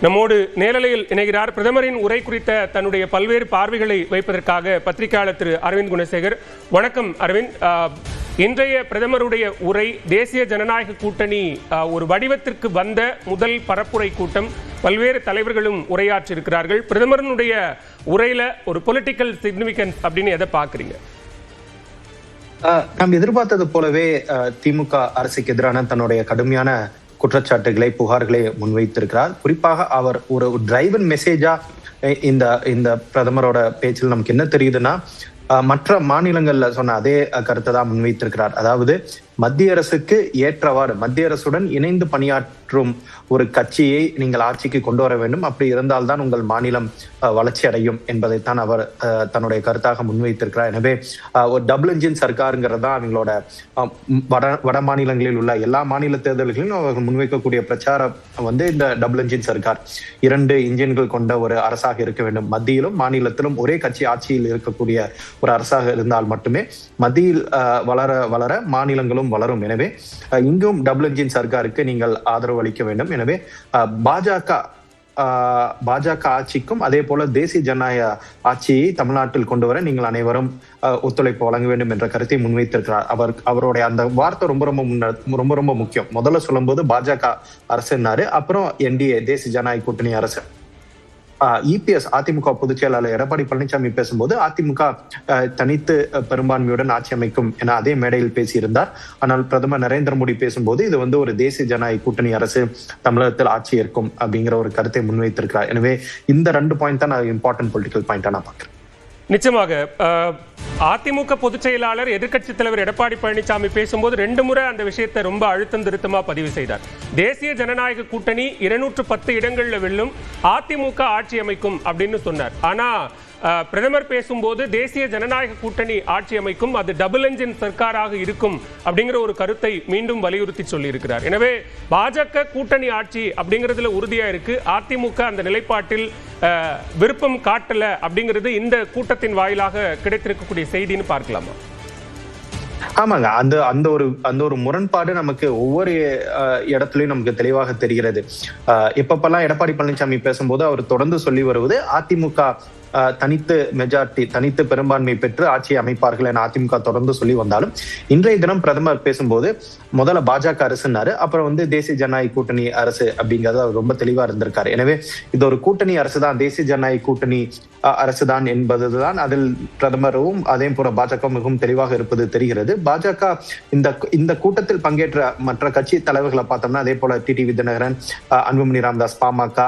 நம்மோடு நேரலையில் இணைகிறார். பிரதமரின் உரை குறித்த தன்னுடைய பல்வேறு பார்வைகளை வைப்பதற்காக பத்திரிகையாளர் திரு அரவிந்த் குணசேகர். வணக்கம் அரவிந்த். ஆஹ், இன்றைய பிரதமருடைய உரை தேசிய ஜனநாயக கூட்டணி ஒரு வடிவத்திற்கு வந்த முதல் பரப்புரை கூட்டம். பல்வேறு தலைவர்களும் உரையாற்றியிருக்கிறார்கள். பிரதமரனுடைய உரையில ஒரு பொலிட்டிக்கல் சிக்னிஃபிகன்ஸ் அப்படின்னு எதை பார்க்குறீங்க? நாம் எதிர்பார்த்தது போலவே திமுக அரசுக்கு எதிரான தன்னுடைய கடுமையான குற்றச்சாட்டுகளை புகார்களை முன்வைத்திருக்கிறார். குறிப்பாக அவர் ஒரு டிரைவன் மெசேஜா இந்த இந்த பிரதமரோட பேச்சில் நமக்கு என்ன தெரியுதுன்னா மற்ற மாநிலங்கள்ல சொன்ன அதே கருத்தை தான் முன்வைத்திருக்கிறார். அதாவது மத்திய அரசுக்கு ஏற்றவாறு மத்திய அரசுடன் இணைந்து மற்றும் ஒரு கட்சியை நீங்கள் ஆட்சிக்கு கொண்டு வர வேண்டும். அப்படி இருந்தால்தான் உங்கள் மாநிலம் வளர்ச்சி அடையும் என்பதைத்தான் அவர் தன்னுடைய கருத்தாக முன்வைத்திருக்கிறார். எனவே ஒரு டபுள் இன்ஜின் சர்க்காருங்கிறது தான் அவங்களோட வட வட மாநிலங்களில் உள்ள எல்லா மாநில தேர்தல்களிலும் அவர்கள் முன்வைக்கக்கூடிய பிரச்சாரம் வந்து இந்த டபுள் இன்ஜின் சர்க்கார். இரண்டு இன்ஜின்கள் கொண்ட ஒரு அரசாக இருக்க வேண்டும். மத்தியிலும் மாநிலத்திலும் ஒரே கட்சி ஆட்சியில் இருக்கக்கூடிய ஒரு அரசாக இருந்தால் மட்டுமே மத்தியில் வளர வளர மாநிலங்களும் வளரும். எனவே இங்கும் டபுள் இன்ஜின் சர்க்காருக்கு நீங்கள் ஆதரவு அளிக்க வேண்டும். எனவே பாஜக பாஜக ஆட்சிக்கும் அதே போல தேசிய ஜனநாயக ஆட்சியை தமிழ்நாட்டில் கொண்டு வர நீங்கள் அனைவரும் ஒத்துழைப்பு வழங்க வேண்டும் என்ற கருத்தை முன்வைத்திருக்கிறார். அவர் அவருடைய அந்த வார்த்தை ரொம்ப ரொம்ப ரொம்ப ரொம்ப முக்கியம். முதல்ல சொல்லும்போது பாஜக அரசுன்னாரு. அப்புறம் என்டிஏ தேசிய ஜனநாயக கூட்டணி அரசு. இபிஎஸ் அதிமுக பொதுச் செயலாளர் எடப்பாடி பழனிசாமி பேசும்போது அதிமுக தனித்து பெரும்பான்மையுடன் ஆட்சி அமைக்கும் என அதே மேடையில் பேசியிருந்தார். ஆனால் பிரதமர் நரேந்திர மோடி பேசும்போது இது வந்து ஒரு தேசிய ஜனநாயக கூட்டணி அரசு தமிழகத்தில் ஆட்சி ஏற்கும் அப்படிங்கிற ஒரு கருத்தை முன்வைத்திருக்கிறார். எனவே இந்த ரெண்டு பாயிண்ட் தான் நான் இம்பார்ட்டன்ட் பொலிட்டிக்கல் பாயிண்டா நான் பார்க்கிறேன். நிச்சயமாக அதிமுக பொதுச் செயலாளர் எதிர்க்கட்சித் தலைவர் எடப்பாடி பழனிசாமி பேசும்போது ரெண்டு முறை அந்த விஷயத்தை ரொம்ப அழுத்தம் திருத்தமா பதிவு செய்தார். தேசிய ஜனநாயக கூட்டணி இருநூற்று பத்து இடங்கள்ல வெல்லும் அதிமுக ஆட்சி அமைக்கும் அப்படின்னு சொன்னார். ஆனா பிரதமர் பேசும்போது தேசிய ஜனநாயக கூட்டணி ஆட்சி அமைக்கும் அது டபுள் என்ஜின் சர்க்காராக இருக்கும் அப்படிங்கிற ஒரு கருத்தை மீண்டும் வலியுறுத்தி சொல்லியிருக்கிறார். எனவே பாஜக கூட்டணி ஆட்சி அப்படிங்கிறதுல உறுதியா இருக்கு. அதிமுக அந்த நிலைப்பாட்டில் விருப்பம் காட்டல அப்படிங்கிறது இந்த கூட்டத்தின் வாயிலாக கிடைத்திருக்கக்கூடிய செய்தின்னு பார்க்கலாமா? ஆமாங்க. அந்த அந்த ஒரு அந்த ஒரு முரண்பாடு நமக்கு ஒவ்வொரு அஹ், இடத்துலயும் நமக்கு தெளிவாக தெரிகிறது. அஹ், எப்பப்பெல்லாம் எடப்பாடி பழனிசாமி பேசும்போது அவர் தொடர்ந்து சொல்லி வருவது அதிமுக தனித்து மெஜாரிட்டி தனித்து பெரும்பான்மை பெற்று ஆட்சியை அமைப்பார்கள் என அதிமுக தொடர்ந்து சொல்லி வந்தாலும் இன்றைய தினம் பிரதமர் பேசும்போது முதல்ல பாஜக அரசுன்னாரு அப்புறம் வந்து தேசிய ஜனநாயக கூட்டணி அரசு அப்படிங்கறது அவர் ரொம்ப தெளிவா இருந்திருக்காரு. எனவே இது ஒரு கூட்டணி அரசு தான் தேசிய ஜனநாயக கூட்டணி அஹ், அரசுதான் என்பதுதான் அதில் பிரதமரும் அதே போல பாஜக மிகவும் தெளிவாக இருப்பது தெரிகிறது. பாஜக இந்த இந்த கூட்டத்தில் பங்கேற்ற மற்ற கட்சி தலைவர்களை பார்த்தோம்னா அதே போல டிடிவி தினகரன் அஹ், அன்புமணி ராமதாஸ் பாமக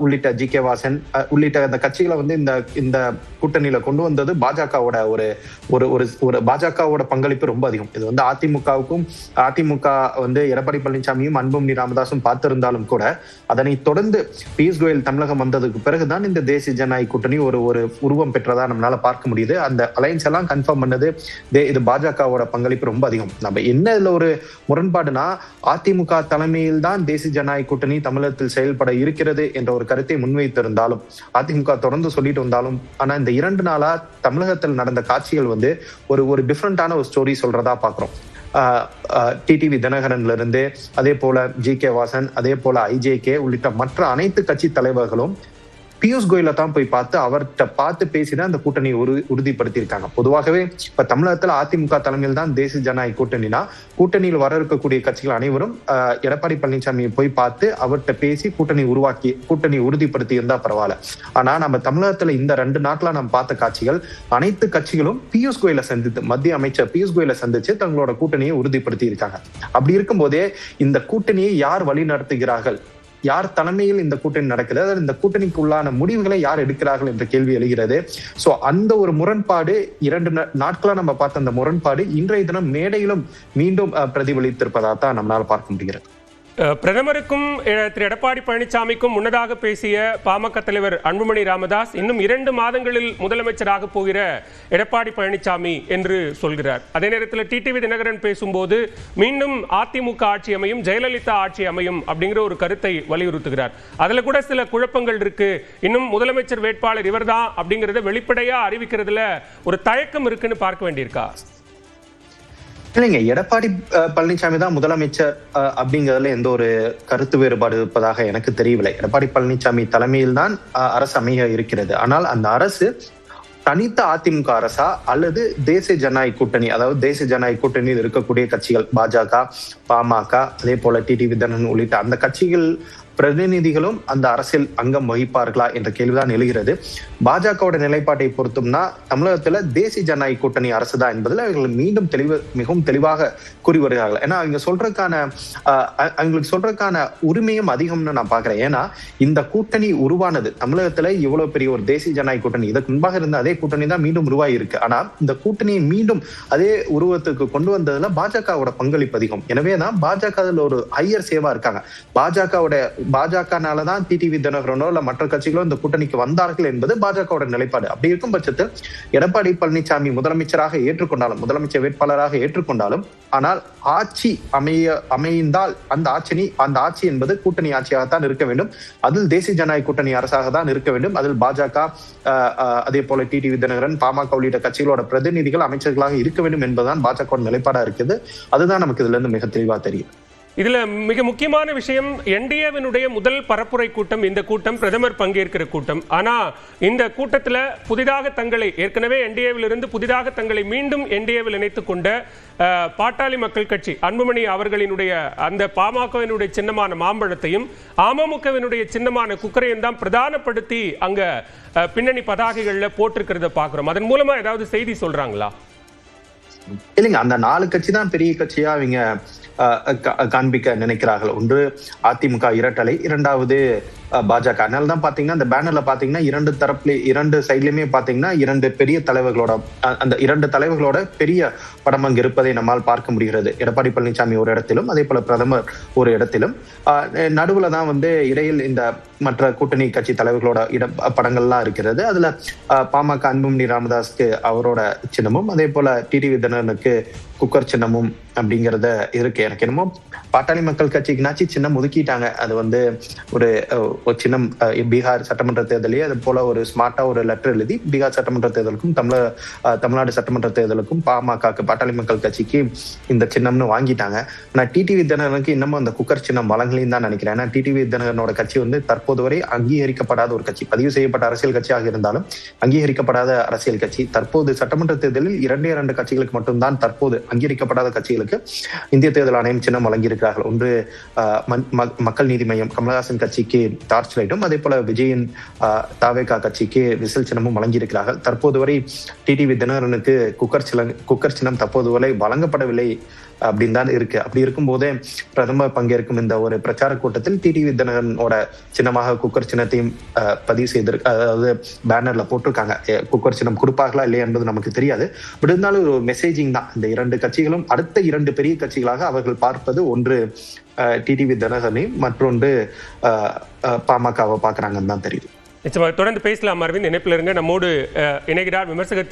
உள்ளிட்ட ஜி கே வாசன் உள்ளிட்ட அந்த கட்சிகளை வந்து இந்த இந்த கூட்டணியில கொண்டு வந்தது பாஜகவோட ஒரு ஒரு ஒரு ஒரு பாஜகவோட பங்களிப்பு ரொம்ப அதிகம். இது வந்து அதிமுகவுக்கும் அதிமுக வந்து எடப்பாடி பழனிசாமியும் அன்புமணி ராமதாசும் பார்த்திருந்தாலும் கூட அதனை தொடர்ந்து பியூஷ் கோயல் தமிழகம் வந்ததுக்கு பிறகுதான் இந்த தேசிய ஜனநாயக கூட்டணி ஒரு ஒரு உருவம் பெற்றதா நம்மளால பார்க்க முடியுது. அந்த அலைன்ஸ் எல்லாம் கன்ஃபார்ம் பண்ணது தே- இது பாஜகவோட பங்களிப்பு ரொம்ப அதிகம். நம்ம என்ன இதுல ஒரு முரண்பாடுனா அதிமுக தலைமையில் தான் தேசிய ஜனநாயக கூட்டணி தமிழகத்தில் செயல்பட இருக்கிறது என்ற ஒரு கருத்தை முன்வைத்திருந்தாலும் அதிமுக தொடர்ந்து சொல்லிட்டு வந்தாலும் ஆனா இந்த இரண்டு நாளா தமிழகத்தில் நடந்த காட்சிகள் வந்து ஒரு ஒரு டிஃப்ரெண்டான ஒரு ஸ்டோரி சொல்றதா பாக்குறோம். டிடிவி தினகரன்ல இருந்து அதே போல ஜி கே வாசன் அதே போல ஐஜேகே உள்ளிட்ட மற்ற அனைத்து கட்சி தலைவர்களும் பியூஷ் கோயலை தான் போய் பார்த்து அவர்கிட்ட பார்த்து பேசிதான் அந்த கூட்டணியை உறு உறுதிப்படுத்தியிருக்காங்க. பொதுவாகவே இப்ப தமிழகத்துல அதிமுக தலைமையில் தான் தேசிய ஜனநாயக கூட்டணினா கூட்டணியில் வர இருக்கக்கூடிய கட்சிகள் அனைவரும் எடப்பாடி பழனிசாமியை போய் பார்த்து அவர்கிட்ட பேசி கூட்டணி உருவாக்கி கூட்டணி உறுதிப்படுத்தி இருந்தா பரவாயில்ல. ஆனா நம்ம தமிழகத்துல இந்த ரெண்டு நாட்களா நம்ம பார்த்த காட்சிகள் அனைத்து கட்சிகளும் பியூஷ் கோயில சந்தித்து மத்திய அமைச்சர் பியூஷ் கோயில சந்திச்சு தங்களோட கூட்டணியை உறுதிப்படுத்தி இருக்காங்க அப்படி இருக்கும்போதே இந்த கூட்டணியை யார் வழி நடத்துகிறார்கள் யார் தலைமையில் இந்த கூட்டணி நடக்குது? அதாவது இந்த கூட்டணிக்கு உள்ளான முடிவுகளை யார் எடுக்கிறார்கள் என்ற கேள்வி எழுகிறது. சோ அந்த ஒரு முரண்பாடு இரண்டு நா- நாட்களா நம்ம பார்த்த அந்த முரண்பாடு இன்றைய தினம் மேடையிலும் மீண்டும் அஹ், பிரதிபலித்திருப்பதா தான் நம்மளால பார்க்க முடிகிறது. பிரதமருக்கும் திரு எடப்பாடி பழனிசாமிக்கும் முன்னதாக பேசிய பாமக தலைவர் அன்புமணி ராமதாஸ் இன்னும் இரண்டு மாதங்களில் முதலமைச்சராக போகிற எடப்பாடி பழனிசாமி என்று சொல்கிறார். அதே நேரத்தில் டிடிவி தினகரன் பேசும்போது மீண்டும் அதிமுக ஆட்சி அமையும் ஜெயலலிதா ஆட்சி அமையும் அப்படிங்கிற ஒரு கருத்தை வலியுறுத்துகிறார். அதுல கூட சில குழப்பங்கள் இருக்கு. இன்னும் முதலமைச்சர் வேட்பாளர் இவர்தான் அப்படிங்கறத வெளிப்படையா அறிவிக்கிறதுல ஒரு தயக்கம் இருக்குன்னு பார்க்க வேண்டியிருக்கா? இல்லைங்க எடப்பாடி அஹ், பழனிசாமி தான் முதலமைச்சர் அஹ், அப்படிங்கறதுல எந்த ஒரு கருத்து வேறுபாடு இருப்பதாக எனக்கு தெரியவில்லை. எடப்பாடி பழனிசாமி தலைமையில் தான் அரசு அமைய இருக்கிறது. ஆனால் அந்த அரசு தனித்த அதிமுக அரசா அல்லது தேசிய ஜனநாயக கூட்டணி அதாவது தேசிய ஜனநாயக கூட்டணியில் இருக்கக்கூடிய கட்சிகள் பாஜக பாமக அதே போல டிடி விதனன் உள்ளிட்ட அந்த கட்சிகள் பிரதிநிதிகளும் அந்த அரசியல் அங்கம் வகிப்பார்களா என்ற கேள்விதான் எழுகிறது. பாஜகவோட நிலைப்பாட்டை பொறுத்தும்னா தமிழகத்துல தேசிய ஜனநாயக கூட்டணி அரசு தான் என்பதில் அவர்கள் மீண்டும் தெளிவு மிகவும் தெளிவாக கூறி வருகிறார்கள். ஏன்னா அவங்க சொல்றதுக்கான அவங்களுக்கு சொல்றதுக்கான உரிமையும் அதிகம்னு நான் பாக்குறேன் ஏன்னா இந்த கூட்டணி உருவானது தமிழகத்துல இவ்வளவு பெரிய ஒரு தேசிய ஜனநாயக கூட்டணி இதற்கு முன்பாக இருந்த அதே கூட்டணி தான் மீண்டும் உருவாகி இருக்கு ஆனா இந்த கூட்டணியை மீண்டும் அதே உருவத்துக்கு கொண்டு வந்ததுல பாஜகவோட பங்களிப்பு அதிகம். எனவே தான் பாஜக அதில் ஒரு ஹையர் சேவா இருக்காங்க. பாஜகவோட பாஜகனால தான் டிடிவி தினகரனோ இல்ல மற்ற கட்சிகளோ இந்த கூட்டணிக்கு வந்தார்கள் என்பது பாஜகவோட நிலைப்பாடு. அப்படி இருக்கும் பட்சத்தில் எடப்பாடி பழனிசாமி முதலமைச்சராக ஏற்றுக்கொண்டாலும் முதலமைச்சர் வேட்பாளராக ஏற்றுக்கொண்டாலும் ஆனால் ஆட்சி அமைய அமைந்தால் அந்த ஆட்சி அந்த ஆட்சி என்பது கூட்டணி ஆட்சியாகத்தான் இருக்க வேண்டும். அதில் தேசிய ஜனநாயக கூட்டணி அரசாக தான் இருக்க வேண்டும். அதில் பாஜக ஆஹ், அதே போல டிடிவி தினகரன் பாமக உள்ளிட்ட கட்சிகளோட பிரதிநிதிகள் அமைச்சர்களாக இருக்க வேண்டும் என்பதுதான் பாஜக நிலைப்பாடா இருக்குது. அதுதான் நமக்கு இதுல இருந்து மிக தெளிவா தெரியும். இதுல மிக முக்கியமான விஷயம் என்டிஏவினுடைய முதல் பரப்புரை கூட்டம் இந்த கூட்டம் பிரதமர் பங்கேற்கிற கூட்டம். ஆனா இந்த கூட்டத்தில் புதிதாக தங்களை ஏற்கனவே என்டிஏவில் இருந்து புதிதாக தங்களை மீண்டும் என்டிஏவில் இணைத்துக் கொண்ட பாட்டாளி மக்கள் கட்சி அன்புமணி அவர்களினுடைய அந்த பாமகவினுடைய சின்னமான மாம்பழத்தையும் அமமுகவினுடைய சின்னமான குக்கரையும் தான் பிரதானப்படுத்தி அங்க பின்னணி பதாகைகளில் போட்டிருக்கிறத பாக்குறோம். அதன் மூலமா ஏதாவது செய்தி சொல்றாங்களா? இல்லைங்க அந்த நாலு கட்சி தான் பெரிய கட்சியா அவங்க காண்பிக்க நினைக்கிறார்கள். ஒன்று அதிமுக இரட்டலை இரண்டாவது பாஜக. அதனால தான் பாத்தீங்கன்னா அந்த பேனர்ல பாத்தீங்கன்னா இரண்டு தரப்புல இரண்டு சைட்லயுமே பாத்தீங்கன்னா இரண்டு பெரிய தலைவர்களோட அந்த இரண்டு தலைவர்களோட பெரிய படம் அங்கு இருப்பதை நம்மால் பார்க்க முடிகிறது. எடப்பாடி பழனிசாமி ஒரு இடத்திலும் அதே போல பிரதமர் ஒரு இடத்திலும். நடுவுல தான் வந்து இடையில் இந்த மற்ற கூட்டணி கட்சி தலைவர்களோட இட படங்கள்லாம் இருக்கிறது. அதுல பாமக அன்புமணி ராமதாஸ்க்கு அவரோட சின்னமும் அதே போல டிடி விதனனுக்கு குக்கர் சின்னமும் அப்படிங்கறத இருக்கு. எனக்கு என்னமோ பாட்டாளி மக்கள் கட்சிக்குனாச்சு சின்னம் ஒதுக்கிட்டாங்க. அது வந்து ஒரு ஒரு சின்னம் பீகார் சட்டமன்ற தேர்தலையே அது போல ஒரு ஸ்மார்ட்டா ஒரு லெட்டர் எழுதி பீகார் சட்டமன்ற தேர்தலுக்கும் தமிழ தமிழ்நாடு சட்டமன்ற தேர்தலுக்கும் பாமகக்கு பாட்டாளி மக்கள் கட்சிக்கு இந்த சின்னம்னு வாங்கிட்டாங்க. ஆனா டிடிவி தினகரனுக்கு இன்னமும் அந்த குக்கர் சின்னம் வழங்கலையும் தான் நினைக்கிறேன். ஏன்னா டிடிவி தினகரனோட கட்சி வந்து தற்போது வரை அங்கீகரிக்கப்படாத ஒரு கட்சி. பதிவு செய்யப்பட்ட அரசியல் கட்சியாக இருந்தாலும் அங்கீகரிக்கப்படாத அரசியல் கட்சி. தற்போது சட்டமன்ற தேர்தலில் இரண்டே இரண்டு கட்சிகளுக்கு மட்டும்தான் தற்போது அங்கீகரிக்கப்படாத கட்சிகளுக்கு இந்திய தேர்தல் ஆணையம் சின்னம் வழங்கியிருக்கிறார்கள். ஒன்று மக்கள் நீதி மையம் கமலஹாசன் கட்சிக்கு டார்ச் லைட்டும் அதே போல விஜயின் தாவேகா கட்சிக்கு விசில் சின்னமும் வழங்கியிருக்கிறார்கள். தற்போது வரை டிடிவி தினகரனுக்கு குக்கர் சில குக்கர் சின்னம் தற்போது வரை வழங்கப்படவில்லை அப்படின்னு தான் இருக்கு. அப்படி இருக்கும்போதே பிரதமர் பங்கேற்கும் இந்த ஒரு பிரச்சார கூட்டத்தில் டிடிவி தினகரனோட சின்னமாக குக்கர் சின்னத்தையும் பதிவு செய்திருக்கு அதாவது பேனர்ல போட்டிருக்காங்க. குக்கர் சின்னம் கொடுப்பார்களா இல்லையா என்பது நமக்கு தெரியாது. பட் இருந்தாலும் ஒரு மெசேஜிங் தான். இந்த இரண்டு கட்சிகளும் அடுத்த இரண்டு பெரிய கட்சிகளாக அவர்கள் பார்ப்பது ஒன்று டிடிவி தினகரனையும் மற்றொன்று பாமகவை பார்க்குறாங்கன்னு தான் தெரியுது. தொடர்ந்து பேசலாம் அரவிந்த். இணைப்பில் இருங்க நம்மோடு இணைகிறார் விமர்சகர் திரு